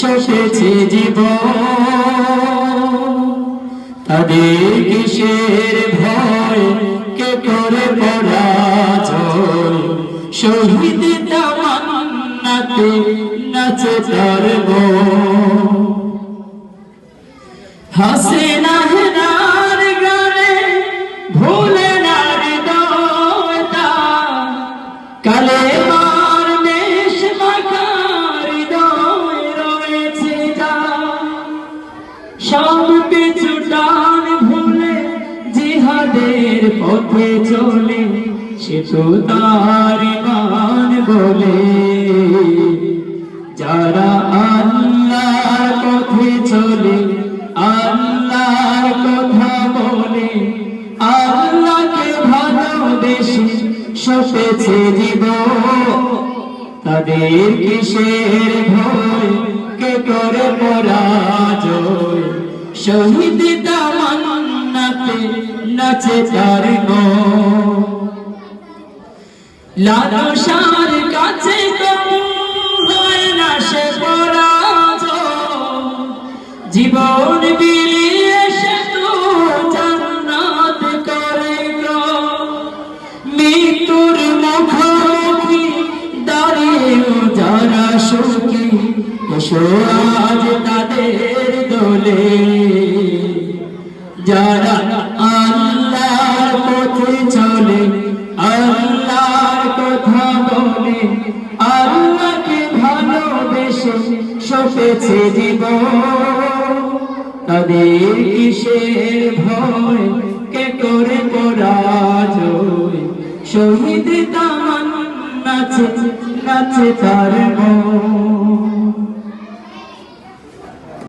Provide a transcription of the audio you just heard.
সসেছে জীব তাদের কিসের ভয় কে করে পরাজয়? শহীদ তামান্নাতে নাচে তার মন সব কিছু টান ভুলে জিহাদের পথে চলে, সে তো তার মান বলে। যারা আল্লাহর পথে চলে, আল্লাহর কথা বলে, আল্লাহকে ভালোবেসে সপেছে জীবন। তাদের কিসের ভয়, কে করে পরাজয়? শহীদ তামান্নাতে নাচে তার গো। লালসার কাছে জীবন বিলিয়ে সে তো জান্নাত করে মৃত্যুর মুখোমুখি দাঁড়িয়ে যারা সুখী পথে চলে, আল্লাহর কথা বলে, আল্লাহকে ভালোবেসে সপেছে জীবন তাদের কিসের ভয়, কে করে পরাজয়? শহীদ তামান নাচে নাচে তার মন।